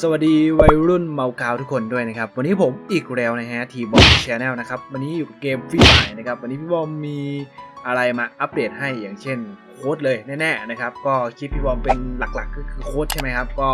สวัสดีวัยรุ่นเมากาวทุกคนด้วยนะครับ วันนี้ผมอีกแล้วนะฮะทีบอมชาแนลนะครับ วันนี้อยู่เกมฟรีไฟนะครับ วันนี้พี่บอมมีอะไรมาอัปเดตให้อย่างเช่นโค้ดเลยแน่ๆนะครับ ก็คลิปพี่บอมเป็นหลักๆ ก็คือโค้ดใช่ไหมครับ ก็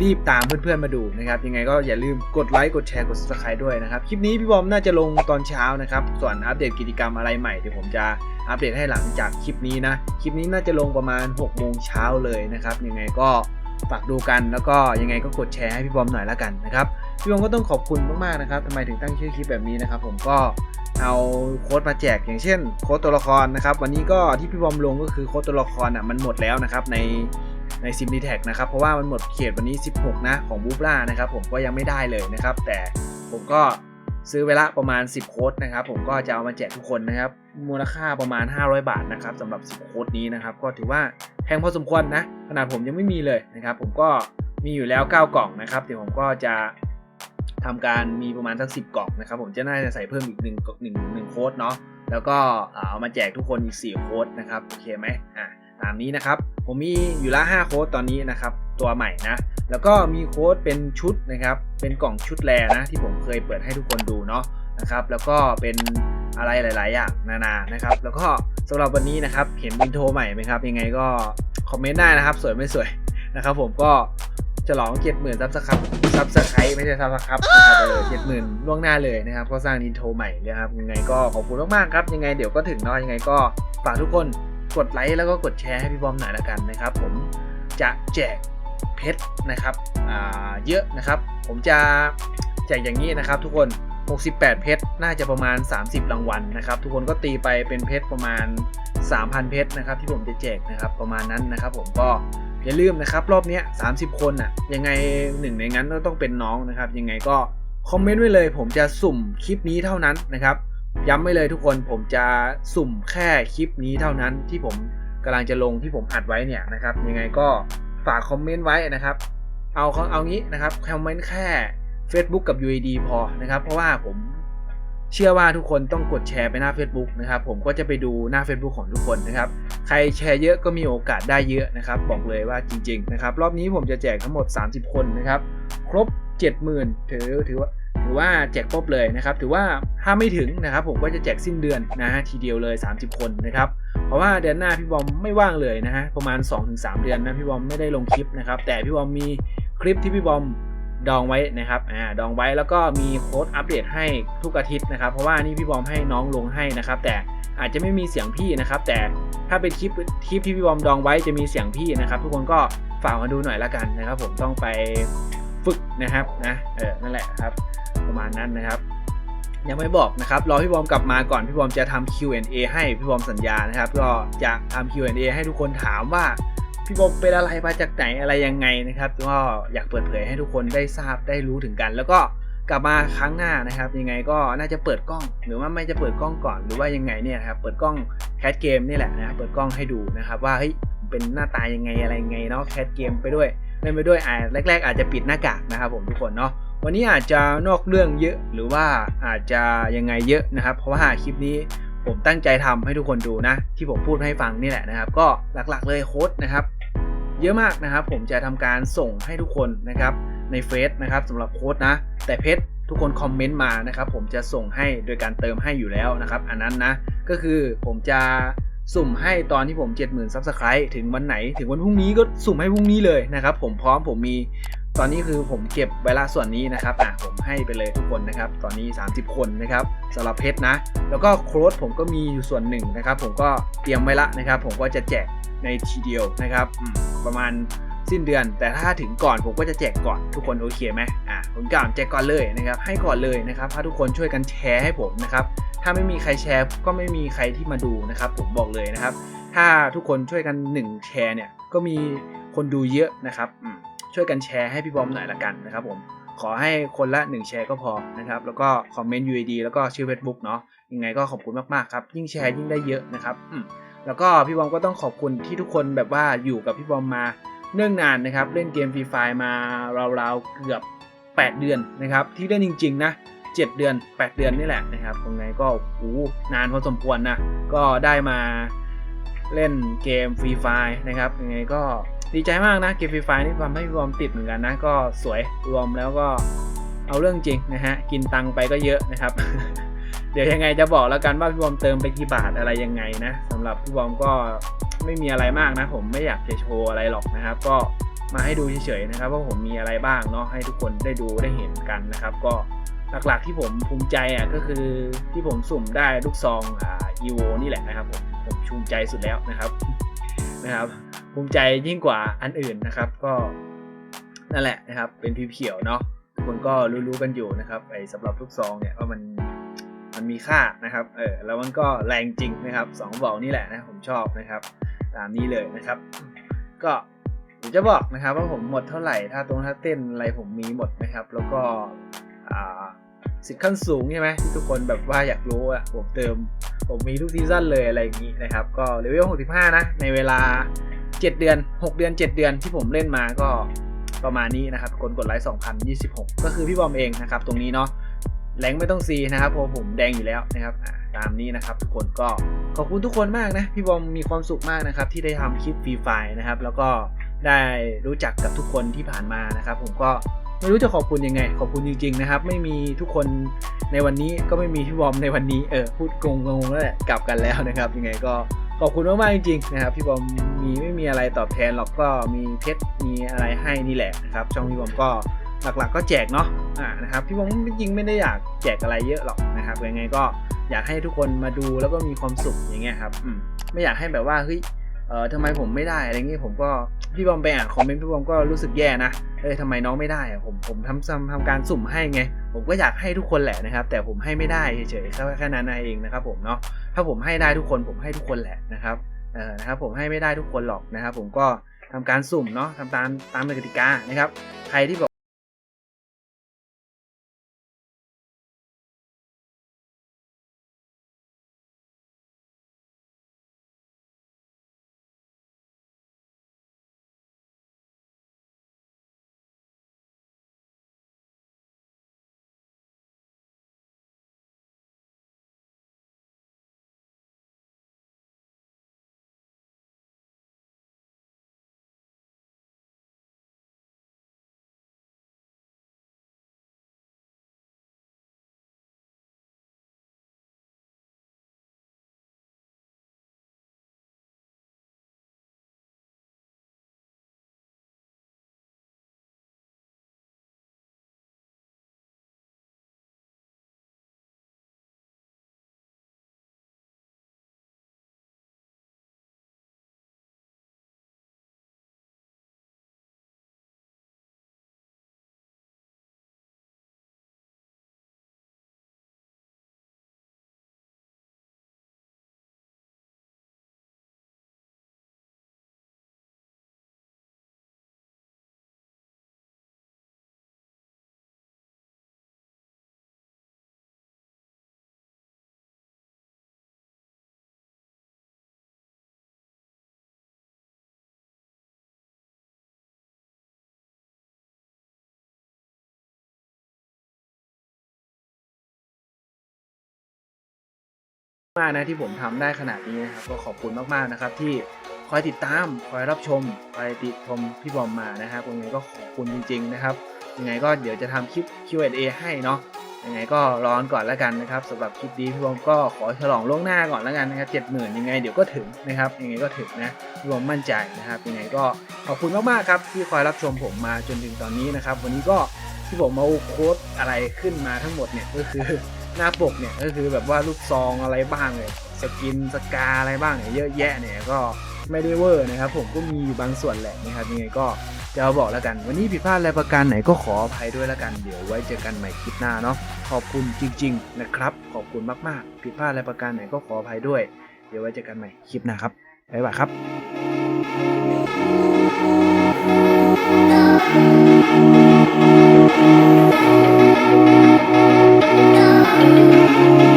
รีบตามเพื่อนๆมาดูนะครับ ยังไงก็อย่าลืมกดไลค์กดแชร์กด subscribe ด้วยนะครับ คลิปนี้พี่บอมน่าจะลงตอนเช้านะครับ ส่วนอัปเดตกิจกรรมอะไรใหม่เดี๋ยวผมจะอัปเดตให้หลังจากคลิปนี้นะ คลิปนี้น่าจะลงประมาณ6โมงเช้าเลยนะครับ ยังไงก็ ฝากดูกันแล้วก็ยังไงก็กดแชร์ให้พี่บอมหน่อยละกันนะครับพี่บอมก็ต้องขอบคุณมากๆนะครับทำไมถึงตั้งชื่อคลิปแบบนี้นะครับ ผมก็เอาโค้ดมาแจกอย่างเช่น โค้ดตัวละครนะครับ วันนี้ก็ที่พี่บอมลงก็คือโค้ดตัวละครอะมันหมดแล้วนะครับในในซิมดีแท็กนะครับเพราะว่ามันหมดเขตวันนี้ 16 นะของบูบล่านะครับผมก็ยังไม่ได้เลยนะครับ แต่ผมก็ซื้อเวลาประมาณ 10 โค้ดนะครับ ผมก็จะเอามาแจกทุกคนนะครับ มูลค่าประมาณ 500 บาทนะครับสำหรับ 10 โค้ดนี้นะครับ ก็ถือว่า พงพอสมควรนะขนาดผมยังไม่มีเลยนะครับ ผมก็มีอยู่แล้ว 9 กล่องนะครับเดี๋ยวผมก็จะทำการมีประมาณสัก10 กล่องนะครับ ผมจะน่าจะใส่เพิ่มอีก1 1 1โค้ดเนาะแล้วก็เอามาแจกทุกคนอีก 4 โค้ดนะครับโอเคไหมอะตามนี้นะครับ ผมมีอยู่ละ5โค้ดตอนนี้นะครับ ตัวใหม่นะ แล้วก็มีโค้ดเป็นชุดนะครับ เป็นกล่องชุดแรนะที่ผมเคยเปิดให้ทุกคนดูเนาะ นะครับ แล้วก็เป็นอะไรหลาย ๆ อย่างนานานะครับ แล้วก็สำหรับวันนี้นะครับ เห็นอินโทรใหม่ไหมครับ ยังไงก็คอมเมนต์ได้นะครับ สวยไม่สวยนะครับ ผมก็ฉลองเจ็ดหมื่นซับสครับซับสไครต์ไม่ใช่ซับสครับนะครับเออเจ็ดหมื่นล่วงหน้าเลยนะครับ ก็สร้างอินโทรใหม่นะครับ ยังไงก็ขอบคุณมาก ๆ ครับ ยังไงเดี๋ยวก็ถึงเนาะยังไงก็ฝากทุกคนกดไลค์แล้วก็กดแชร์ให้พี่บอมหน่อยละกันนะครับ ผมจะแจกเพชรนะครับเยอะนะครับ ผมจะแจกอย่างนี้นะครับทุกคน 68 เพชร น่าจะประมาณ 30 รางวัลนะครับ ทุกคนก็ตีไปเป็นเพชรประมาณ 3,000 เพชรนะครับ ที่ผมจะแจกนะครับ ประมาณนั้นนะครับ ผมก็อย่าลืมนะครับ รอบนี้30 คนอะ ยังไงหนึ่งในนั้นก็ต้องเป็นน้องนะครับ ยังไงก็คอมเมนต์ไว้เลย ผมจะสุ่มคลิปนี้เท่านั้นนะครับ ย้ำไว้เลยทุกคนผมจะสุ่มแค่คลิปนี้เท่านั้นที่ผมกำลังจะลงที่ผมอัดไว้เนี่ยนะครับ ยังไงก็ฝากคอมเมนต์ไว้นะครับ เอาเอางี้นะครับคอมเมนต์แค่ Facebook กับ UAD พอนะครับ เพราะว่าผมเชื่อว่าทุกคนต้องกดแชร์ไปหน้า Facebook นะครับ ผมก็จะไปดูหน้า Facebook ของทุกคนนะครับ ใครแชร์เยอะก็มีโอกาสได้เยอะนะครับ บอกเลยว่าจริง ๆ นะครับ รอบนี้ผมจะแจกทั้งหมด 30 คนนะครับ ครบ 70,000 ถือถือว่าถือว่าแจกครบเลยนะครับ ถือว่าถ้าไม่ถึงนะครับ ผมก็จะแจกสิ้นเดือนนะฮะทีเดียวเลย 30 คนนะครับเพราะว่าเดือนหน้าพี่บอมไม่ว่างเลยนะฮะประมาณ 2-3 เดือนนะพี่บอมไม่ได้ลงคลิปนะครับแต่พี่บอมมีคลิปที่พี่บอม ดองไว้นะครับอ่าดองไว้แล้วก็มีโค้ดอัปเดตให้ทุกอาทิตย์นะครับ เพราะว่านี่พี่บอมให้น้องลงให้นะครับ แต่อาจจะไม่มีเสียงพี่นะครับ แต่ถ้าเป็นคลิปคลิปที่พี่บอมดองไว้จะมีเสียงพี่นะครับ ทุกคนก็ฝากมาดูหน่อยละกันนะครับ ผมต้องไปฝึกนะครับนะเออนั่นแหละครับ ประมาณนั้นนะครับยังไม่บอกนะครับรอพี่บอมกลับมาก่อนพี่บอมจะทำ Q&A ให้พี่บอมสัญญานะครับ ก็จะทำ Q&A ให้ทุกคนถามว่า พี่บอมเป็นอะไรมาจากไหนอะไรยังไงนะครับก็อยากเปิดเผยให้ทุกคนได้ทราบได้รู้ถึงกัน แล้วก็กลับมาครั้งหน้านะครับ ยังไงก็น่าจะเปิดกล้อง หรือว่าไม่จะเปิดกล้องก่อนหรือว่ายังไงเนี่ยครับเปิดกล้องแคสเกมนี่แหละนะเปิดกล้องให้ดูนะครับว่าเฮ้ยเป็นหน้าตายังไงอะไรยังไงเนาะแคสเกมไปด้วยเล่นไปด้วยอ่าแรก ๆ อาจจะปิดหน้ากากนะครับผมทุกคนเนาะวันนี้อาจจะนอกเรื่องเยอะหรือว่าอาจจะยังไงเยอะนะครับ เพราะว่าคลิปนี้ผมตั้งใจทำให้ทุกคนดูนะ ที่ผมพูดให้ฟังนี่แหละนะครับ ก็หลักๆเลยโค้ดนะครับ เยอะมากนะครับ ผมจะทำการส่งให้ทุกคนนะครับในเฟซนะครับสำหรับโค้ดนะ แต่เพจทุกคนคอมเมนต์มานะครับ ผมจะส่งให้โดยการเติมให้อยู่แล้วนะครับ อันนั้นนะก็คือผมจะสุ่มให้ตอนที่ผม 70,000ซับสไครต์ถึงวันไหน ถึงวันพรุ่งนี้ก็สุ่มให้พรุ่งนี้เลยนะครับ ผมพร้อมผมมี ตอนนี้คือผมเก็บไวละส่วนนี้นะครับอะผมให้ไปเลยทุกคนนะครับ ตอนนี้ 30 คนนะครับสำหรับเพชรนะ แล้วก็โค้ดผมก็มีอยู่ส่วนหนึ่งนะครับ ผมก็เตรียมไว้ละนะครับ ผมก็จะแจกในทีเดียวนะครับ ประมาณสิ้นเดือน แต่ถ้าถึงก่อนผมก็จะแจกก่อนทุกคนโอเคไหมอะผมกล่าวแจกก่อนเลยนะครับ ให้ก่อนเลยนะครับถ้าทุกคนช่วยกันแชร์ให้ผมนะครับ ถ้าไม่มีใครแชร์ก็ไม่มีใครที่มาดูนะครับ ผมบอกเลยนะครับ ถ้าทุกคนช่วยกัน 1 แชร์เนี่ยก็มีคนดูเยอะนะครับอืม ช่วยกันแชร์ให้พี่บอมหน่อยละกันนะครับผมขอให้คนละ1แชร์ก็พอนะครับแล้วก็คอมเมนต์ UID แล้วก็ชื่อ Facebook เนาะยังไงก็ขอบคุณมากๆครับยิ่งแชร์ยิ่งได้เยอะนะครับแล้วก็พี่บอมก็ต้องขอบคุณที่ทุกคนแบบว่าอยู่กับพี่บอมมาเนื่องนานนะครับเล่นเกมฟรีไฟมาราวๆเกือบ 8 เดือนนะครับที่เล่นจริง ๆ นะ7เดือน 8 เดือนนี่แหละนะครับยังไงก็โอ้นานพอสมควรนะก็ได้มาเล่นเกมฟรีไฟนะครับยังไงก็ ดีใจมากนะเกมฟรีไฟนี่ทำให้พี่บอมติดเหมือนกันนะ ก็สวยรวมแล้วก็เอาเรื่องจริงนะฮะ กินตังไปก็เยอะนะครับ เดี๋ยวยังไงจะบอกแล้วกันว่าพี่บอมเติมไปกี่บาทอะไรยังไงนะสำหรับพี่บอมก็ไม่มีอะไรมากนะ ผมไม่อยากจะโชว์อะไรหรอกนะครับ ก็มาให้ดูเฉยๆนะครับว่าผมมีอะไรบ้างเนาะให้ทุกคนได้ดูได้เห็นกันนะครับ ก็หลักๆที่ผมภูมิใจอะก็คือที่ผมสุ่มได้ลูกซองอ่าอีโวนี่แหละนะครับผมผมภูมิใจสุดแล้วนะครับนะครับ ภูมิใจยิ่งกว่าอันอื่นนะครับ ก็นั่นแหละนะครับ เป็นพีเขียวเนาะทุกคนก็รู้ๆกันอยู่นะครับไอ้สำหรับลูกซองเนี่ยว่ามันมันมีค่านะครับเออแล้วมันก็แรงจริงนะครับสองบอกนี่แหละนะผมชอบนะครับ ตามนี้เลยนะครับ ก็ผมจะบอกนะครับว่าผมหมดเท่าไหร่ถ้าตรงถ้าเต้นอะไรผมมีหมดนะครับ แล้วก็อ่าสิทธิ์ขั้นสูงใช่ไหมที่ทุกคนแบบว่าอยากรู้อะผมเติม ผมมีทุกซีซั่นเลยอะไรอย่างนี้นะครับ ก็เลเวล65 นะ ในเวลา 7เดือน6เดือน7เดือนที่ผมเล่นมาก็ประมาณนี้นะครับคนกดไลค์2026 ก็คือพี่บอมเองนะครับ ตรงนี้เนาะแรงไม่ต้องซีนะครับเพราะผมแดงอยู่แล้วนะครับตามนี้นะครับ ทุกคนก็ขอบคุณทุกคนมากนะ พี่บอมมีความสุขมากนะครับ ที่ได้ทำคลิปฟรีไฟนะครับ แล้วก็ได้รู้จักกับทุกคนที่ผ่านมานะครับ ผมก็ไม่รู้จะขอบคุณยังไง ขอบคุณจริงๆนะครับ ไม่มีทุกคนในวันนี้ก็ไม่มีพี่บอมในวันนี้เออพูดงงๆแล้วแหละกลับกันแล้วนะครับ ยังไงก็ ขอบคุณมากๆจริงๆนะครับพี่บอมมีไม่มีอะไรตอบแทนหรอกก็มีเพชรมีอะไรให้นี่แหละนะครับช่องพี่บอมก็หลักๆ ก็แจกเนาะอ่านะครับพี่บอมจริงๆไม่ได้อยากแจกอะไรเยอะหรอกนะครับยังไงก็อยากให้ทุกคนมาดูแล้วก็มีความสุขอย่างเงี้ยครับอืมไม่อยากให้แบบว่าเฮ้ย เออทำไมผมไม่ได้อะไรเงี้ยผมก็พี่บอมไปอ่านคอมเมนต์พี่บอมก็รู้สึกแย่นะเออทำไมน้องไม่ได้อะผมผมทำทำทำการสุ่มให้ไง ผมก็อยากให้ทุกคนแหละนะครับ แต่ผมให้ไม่ได้เฉยๆแค่นั้นเองนะครับ ผมเนาะถ้าผมให้ได้ทุกคนผมให้ทุกคนแหละนะครับเออนะครับผมให้ไม่ได้ทุกคนหรอกนะครับ ผมก็ทำการสุ่มเนาะทำตามตามกติกานะครับ ใครที่บอก มากนะที่ผมทำได้ขนาดนี้นะครับก็ขอบคุณมากๆนะครับ ที่คอยติดตามคอยรับชมคอยติดชมพี่บอมมานะครับยังไงก็ขอบคุณจริง ๆ นะครับยังไงก็เดี๋ยวจะทำคลิป Q&A ให้เนาะยังไงก็ร้อนก่อนแล้วกันนะครับสำหรับคลิปนี้พี่บอมก็ขอฉลองล่วงหน้าก่อนแล้วกันนะครับเจ็ดหมื่นยังไงเดี๋ยวก็ถึงนะครับยังไงก็ถึงนะพี่บอมมั่นใจนะครับยังไงก็ขอบคุณมากๆครับที่คอยรับชมผมมาจนถึงตอนนี้นะครับ วันนี้ก็ที่ผมเอาโค้ดอะไรขึ้นมาทั้งหมดเนี่ยก็คือ หน้าปกเนี่ยก็คือแบบว่าลูกซองอะไรบ้างเลยสกินสกาอะไรบ้างเนี่ยเยอะแยะเนี่ยก็ไม่ได้เวอร์นะครับผมก็มีอยู่บางส่วนแหละนะครับยังไงก็จะเอาบอกแล้วกัน วันนี้ผิดพลาดอะไรประการไหนก็ขออภัยด้วยแล้วกันเดี๋ยวไว้เจอกันใหม่คลิปหน้าเนาะขอบคุณจริง ๆ นะครับ ขอบคุณมากๆผิดพลาดอะไรประการไหนก็ขออภัยด้วย เดี๋ยวไว้เจอกันใหม่คลิปหน้าครับบ๊ายบายครับ Thank Música